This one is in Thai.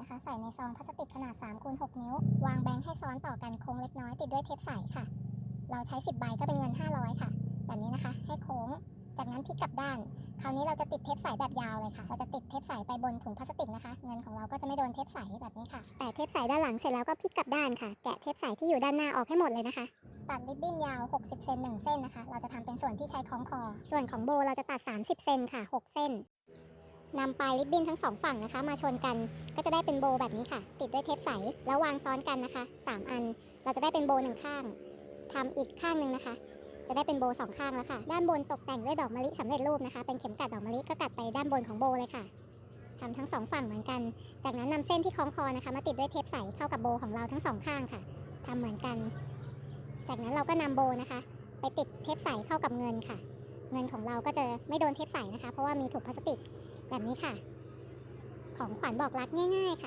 นะคะ ใส่ในซองพลาสติกขนาด3คูณ6นิ้ว วางแบงค์ให้ซ้อนต่อกันโค้งเล็กน้อยติดด้วยเทปใสค่ะ เราใช้ 10 ใบก็เป็นเงิน 500 ค่ะ แบบนี้นะคะ ให้โค้ง จากนั้นพลิกกลับด้าน คราวนี้เราจะติดเทปใสแบบยาวเลยค่ะ เราจะติดเทปใสไปบนถุงพลาสติกนะคะ เงินของเราก็จะไม่โดนเทปใสแบบนี้ค่ะแปะเทปใสด้านหลังเสร็จแล้วก็พลิกกลับด้านค่ะ แกะเทปใสที่อยู่ด้านหน้าออกให้หมดเลยนะคะตัดริบบิ้นยาว 60 เซน1เส้นนะคะ เราจะทำเป็นส่วนที่ใช้คล้องคอ ส่วนของโบเราจะตัด 30 เซนค่ะ 6 เส้น นำปลายริบบิ้นทั้งสองฝั่งนะคะ มาชนกันก็จะได้เป็นโบแบบนี้ค่ะ ติดด้วยเทปใสแล้ววางซ้อนกันนะคะ 3 อัน เราจะได้เป็นโบหนึ่งข้างทำอีกข้างหนึ่งนะคะ จะได้เป็นโบสองข้างแล้วค่ะ ด้านบนตกแต่งด้วยดอกมะลิสำเร็จรูปนะคะ เป็นเข็มกลัดดอกมะลิก็กัดไปด้านบนของโบเลยค่ะทำทั้งสองฝั่งเหมือนกัน จากนั้นนำเส้นที่คล้องคอนะคะ มาติดด้วยเทปใสเข้ากับโบของเราทั้งสองข้างค่ะทำเหมือนกัน จากนั้นเราก็นำโบนะคะ ไปติดเทปใสเข้ากับเงินค่ะ เงินของเราก็จะไม่โดนเทปใสนะคะ เพราะว่ามีถุงพลาสติก แบบนี้ค่ะ ของขวัญบอกรักง่าย ๆ ค่ะ